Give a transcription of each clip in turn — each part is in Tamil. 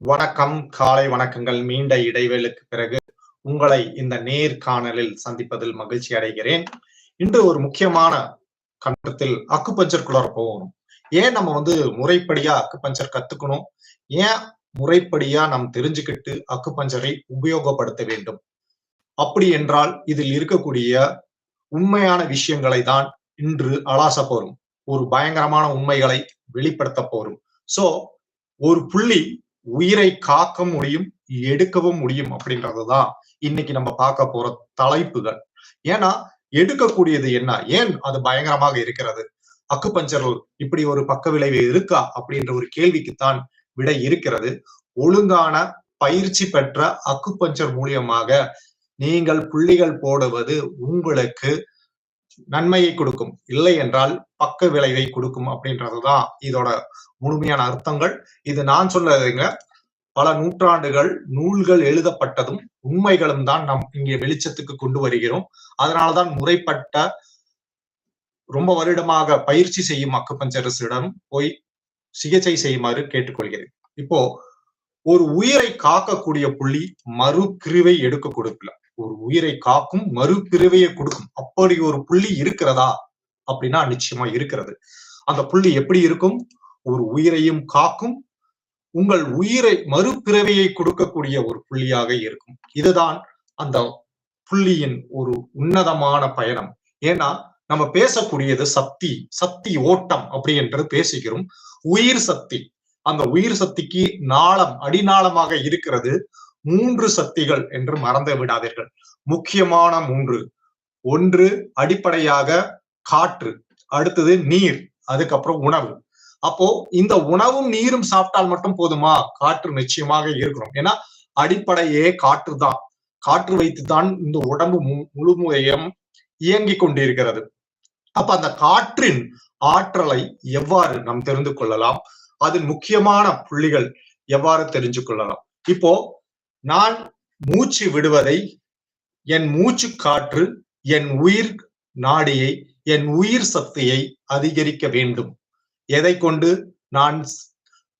வணக்கம் காலை வணக்கங்கள் மீண்ட இடைவேளுக்கு பிறகு உங்களை இந்த நேர்காணலில் சந்திப்பதில் மகிழ்ச்சி அடைகிறேன். இன்று ஒரு முக்கியமான கட்டத்தில் அக்குபஞ்சர்குள்ளார போகணும். ஏன் நம்ம வந்து முறைப்படியா அக்குபஞ்சர் கத்துக்கணும்? ஏன் முறைப்படியா நாம் தெரிஞ்சுக்கிட்டு அக்குபஞ்சரை உபயோகப்படுத்த வேண்டும்? அப்படி என்றால் இதில் இருக்கக்கூடிய உண்மையான விஷயங்களை தான் இன்று அலாச போறோம். ஒரு பயங்கரமான உண்மைகளை வெளிப்படுத்த போறோம். சோ ஒரு புள்ளி உயிரை காக்க முடியும் எடுக்கவும் முடியும் அப்படின்றதுதான் இன்னைக்கு நம்ம பார்க்க போற தலைப்புகள். ஏன்னா எடுக்கக்கூடியது என்ன? ஏன் அது பயங்கரமாக இருக்கிறது? அக்குபஞ்சரில் இப்படி ஒரு பக்க விளைவு இருக்கா? அப்படின்ற ஒரு கேள்விக்குத்தான் விடை இருக்கிறது. ஒழுங்கான பயிற்சி பெற்ற அக்கு பஞ்சர் மூலியமாக நீங்கள் புள்ளிகள் போடுவது உங்களுக்கு நன்மையை கொடுக்கும். இல்லை என்றால் பக்க விளைவை கொடுக்கும் அப்படின்றதுதான் இதோட முழுமையான அர்த்தங்கள். இது நான் சொன்னதுங்க பல நூற்றாண்டுகள் நூல்கள் எழுதப்பட்டதும் உண்மைகளும் தான் நாம் இங்கே வெளிச்சத்துக்கு கொண்டு வருகிறோம். அதனாலதான் முறைப்பட்ட ரொம்ப வருடமாக பயிற்சி செய்யும் அக்குபஞ்சரிசிடம் போய் சிகிச்சை செய்யுமாறு கேட்டுக்கொள்கிறேன். இப்போ ஒரு உயிரை காக்கக்கூடிய புள்ளி மறு கிருவை எடுக்க கொடுக்கல. ஒரு உயிரை காக்கும் மறுபிறவையை கொடுக்கும். அப்படி ஒரு புள்ளி இருக்கிறதா? அப்படின்னா நிச்சயமா இருக்கிறது. அந்த புள்ளி எப்படி இருக்கும்? ஒரு உயிரையும் காக்கும் உங்கள் உயிரை மறுபிறவையை கொடுக்கக்கூடிய ஒரு புள்ளியாக இருக்கும். இதுதான் அந்த புள்ளியின் ஒரு உன்னதமான பயணம். ஏன்னா நம்ம பேசக்கூடியது சக்தி சக்தி ஓட்டம் அப்படி என்று பேசுகிறோம். உயிர் சக்தி. அந்த உயிர் சக்திக்கு நாளம் அடிநாளமாக இருக்கிறது. மூன்று சக்திகள் என்று மறந்து விடாதீர்கள். முக்கியமான மூன்று. ஒன்று அடிப்படையாக காற்று. அடுத்தது நீர். அதுக்கப்புறம் உணவு. அப்போ இந்த உணவும் நீரும் சாப்பிட்டால் மட்டும் போதுமா? காற்று நிச்சயமாக இருக்கிறோம் ஏன்னா அடிப்படையே காற்று தான். காற்று வைத்துதான் இந்த உடம்பு முழுமையம் இயங்கிக் கொண்டிருக்கிறது. அப்ப அந்த காற்றின் ஆற்றலை எவ்வாறு நாம் தெரிந்து கொள்ளலாம்? அதன் முக்கியமான புள்ளிகள் எவ்வாறு தெரிஞ்சு கொள்ளலாம்? இப்போ நான் மூச்சு விடுவதை என் மூச்சு காற்று என் உயிர் நாடியை என் உயிர் சக்தியை அதிகரிக்க வேண்டும். எதை கொண்டு நான்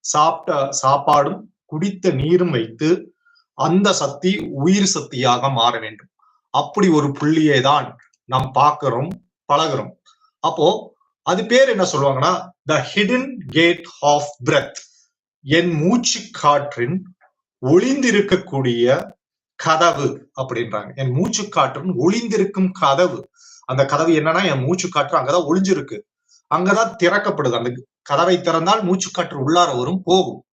சாப்பிட்ட சாப்பாடும் குடித்த நீரும் வைத்து அந்த சக்தி உயிர் சக்தியாக மாற வேண்டும். அப்படி ஒரு புள்ளியை தான் நாம் பார்க்கிறோம் பழகிறோம். அப்போ அது பேர் என்ன சொல்லுவாங்கன்னா the hidden gate of breath என் மூச்சு காற்றின் ஒளிந்திருக்கக்கூடிய கதவு அப்படின்றாங்க. என் மூச்சு காற்றின் ஒளிந்திருக்கும் கதவு. அந்த கதவு என்னன்னா என் மூச்சு காற்று அங்கதான் ஒளிஞ்சிருக்கு. அங்கதான் திறக்கப்படுது. அந்த கதவை திறந்தால் மூச்சு காற்று உள்ளார வரும் போகும்.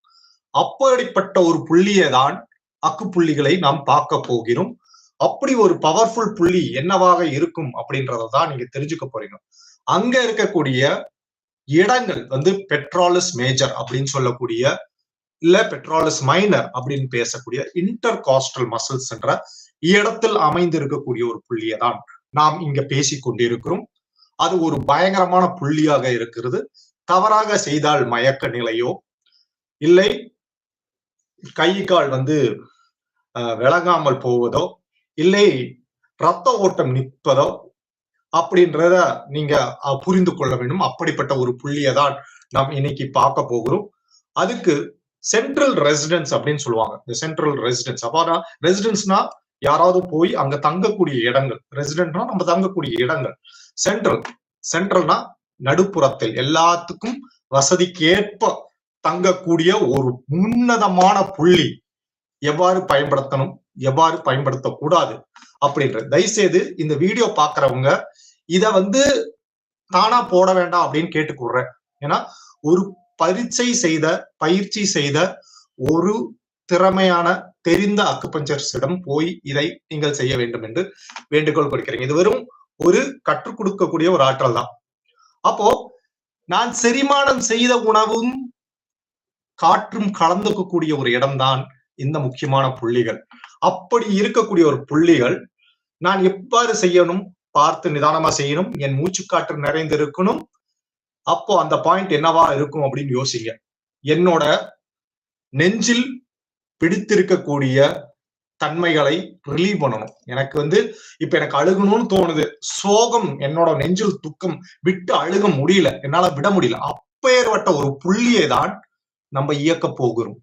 அப்படிப்பட்ட ஒரு புள்ளியை தான் அக்கு புள்ளிகளை நாம் பார்க்க போகிறோம். அப்படி ஒரு பவர்ஃபுல் புள்ளி என்னவாக இருக்கும் அப்படின்றத தான் நீங்க தெரிஞ்சுக்க போறீங்க. அங்க இருக்கக்கூடிய இடங்கள் வந்து பெட்ரோலஸ் மேஜர் அப்படின்னு சொல்லக்கூடிய இல்ல பெட்ரோலஸ் மைனர் அப்படின்னு பேசக்கூடிய இன்டர் காஸ்டல் மசில்ஸ் என்ற இடத்தில் அமைந்து இருக்கக்கூடிய ஒரு புள்ளியை தான் நாம் இங்க பேசி கொண்டிருக்கிறோம். அது ஒரு பயங்கரமான புள்ளியாக இருக்கிறது. தவறாக செய்தால் மயக்க நிலையோ இல்லை. கை கால் வந்து விளங்காமல் போவதோ இல்லை. ரத்த ஓட்டம் நிற்பதோ அப்படின்றத நீங்க புரிந்து கொள்ள வேண்டும். அப்படிப்பட்ட ஒரு புள்ளியை தான் நாம் இன்னைக்கு பார்க்க போகிறோம். அதுக்கு சென்ட்ரல் ரெசிடென்ஸ் அப்படின்னு சொல்லுவாங்க. இந்த சென்ட்ரல் ரெசிடென்ஸ் அப்போ ரெசிடென்ஸ்னா யாராவது போய் அங்க தங்கக்கூடிய இடங்கள். ரெசிடென்ட்னா நம்ம தங்கக்கூடிய இடங்கள். சென்ட்ரல் சென்ட்ரல்னா நடுப்புறத்தில். எல்லாத்துக்கும் வசதிக்கேற்ப தங்கக்கூடிய ஒரு உன்னதமான புள்ளி. எவ்வாறு பயன்படுத்தணும்? எவ்வாறு பயன்படுத்தக்கூடாது? அப்படின்ற. தயவுசெய்து இந்த வீடியோ பாக்குறவங்க இத வந்து தானா போட வேண்டாம் அப்படின்னு கேட்டுக்கொள்றேன் ஏன்னா ஒரு பரீட்சை செய்த பயிற்சி செய்த ஒரு திறமையான தெரிந்த அக்குபஞ்சர்ஸிடம் போய் இதை நீங்கள் செய்ய வேண்டும் என்று வேண்டுகோள் கொடுக்கிறீங்க இது வெறும் ஒரு கற்றுக் கொடுக்கக்கூடிய ஒரு ஆற்றல் தான். அப்போ நான் செரிமானம் செய்த உணவும் காற்றும் கலந்துக்கக்கூடிய ஒரு இடம்தான் இந்த முக்கியமான புள்ளிகள். அப்படி இருக்கக்கூடிய ஒரு புள்ளிகள் நான் எவ்வாறு செய்யணும்? பார்த்து நிதானமா செய்யணும். என் மூச்சுக்காற்று காற்று நிறைந்திருக்கணும். அப்போ அந்த பாயிண்ட் என்னவா இருக்கும் அப்படின்னு யோசிங்க. என்னோட நெஞ்சில் பிடித்திருக்கக்கூடிய தன்மைகளை ரிலீவ் பண்ணணும். எனக்கு வந்து இப்ப எனக்கு அழுகணும்னு தோணுது. சோகம் என்னோட நெஞ்சில் துக்கம் விட்டு அழுக முடியல. என்னால விட முடியல. அப்பேற்பட்ட ஒரு புள்ளியை தான் நம்ம இயக்க போகிறோம்.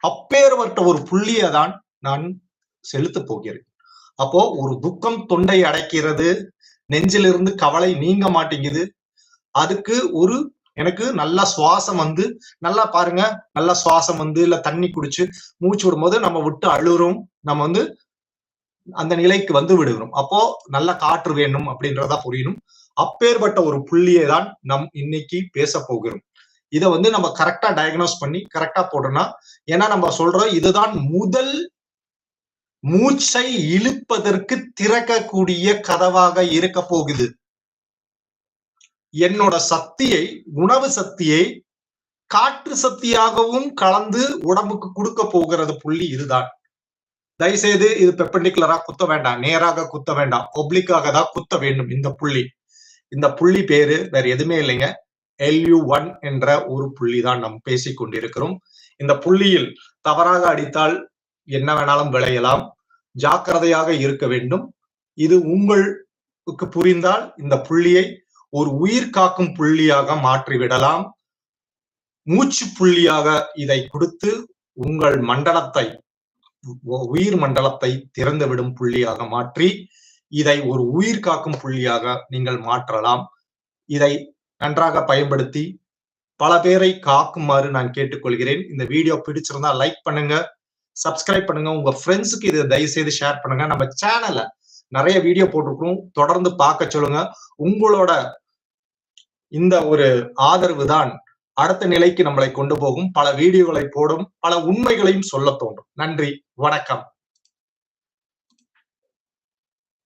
அப்பேற்பட்ட ஒரு புள்ளியை தான் நான் செலுத்தப் போகிறேன். அப்போ ஒரு துக்கம் தொண்டை அடைக்கிறது. நெஞ்சிலிருந்து கவலை நீங்க மாட்டேங்குது. அதுக்கு ஒரு எனக்கு நல்லா சுவாசம் வந்து நல்லா பாருங்க நல்லா சுவாசம் வந்து இல்ல தண்ணி குடிச்சு மூச்சு விடும்போது நம்ம விட்டு அழுறோம் நம்ம வந்து அந்த நிலைக்கு வந்து விடுகிறோம். அப்போ நல்ல காற்று வேணும் அப்படின்றதா புரியணும் அப்பேற்பட்ட ஒரு புள்ளியை தான் நம் இன்னைக்கு பேச போகிறோம். இதை வந்து நம்ம கரெக்டா டயக்னோஸ் பண்ணி கரெக்டா போட்டோம்னா ஏன்னா நம்ம சொல்றோம் இதுதான் முதல் மூச்சை இழுப்பதற்கு திறக்கக்கூடிய கதவாக இருக்க போகுது. என்னோட சக்தியை உணவு சக்தியை காற்று சக்தியாகவும் கலந்து உடம்புக்கு கொடுக்க போகிறது புள்ளி இதுதான். தயவுசெய்து இது பெப்பண்டிகுலரா குத்த வேண்டாம். நேராக குத்த வேண்டாம். ஒப்ளிக்காக தான் குத்த வேண்டும் இந்த புள்ளி. இந்த புள்ளி பேரு வேற எதுவுமே இல்லைங்க. எல்யூ ஒன் என்ற ஒரு புள்ளி தான் நாம் பேசிக் கொண்டிருக்கிறோம். இந்த புள்ளியில் தவறாக அடித்தால் என்ன வேணாலும் விளையலாம். ஜாக்கிரதையாக இருக்க வேண்டும். இது உங்களுக்கு புரிந்தால் இந்த புள்ளியை ஒரு உயிர் காக்கும் புள்ளியாக மாற்றி விடலாம் மூச்சு புள்ளியாக இதை கொடுத்து உங்கள் மண்டலத்தை உயிர் மண்டலத்தை திறந்துவிடும் புள்ளியாக மாற்றி இதை ஒரு உயிர் காக்கும் புள்ளியாக நீங்கள் மாற்றலாம். இதை நன்றாக பயன்படுத்தி பல பேரை காக்குமாறு நான் கேட்டுக்கொள்கிறேன். இந்த வீடியோ பிடிச்சிருந்தா லைக் பண்ணுங்க சப்ஸ்கிரைப் பண்ணுங்க. உங்க ஃப்ரெண்ட்ஸுக்கு இதை தயவு செய்து ஷேர் பண்ணுங்க. நம்ம சேனலை நிறைய வீடியோ போட்டிருக்கோம் தொடர்ந்து பார்க்க சொல்லுங்க. உங்களோட இந்த ஒரு ஆதரவு தான் அடுத்த நிலைக்கு நம்மளை கொண்டு போகும். பல வீடியோகளை போடும். பல உண்மைகளையும் சொல்ல தோன்றும். நன்றி. வணக்கம்.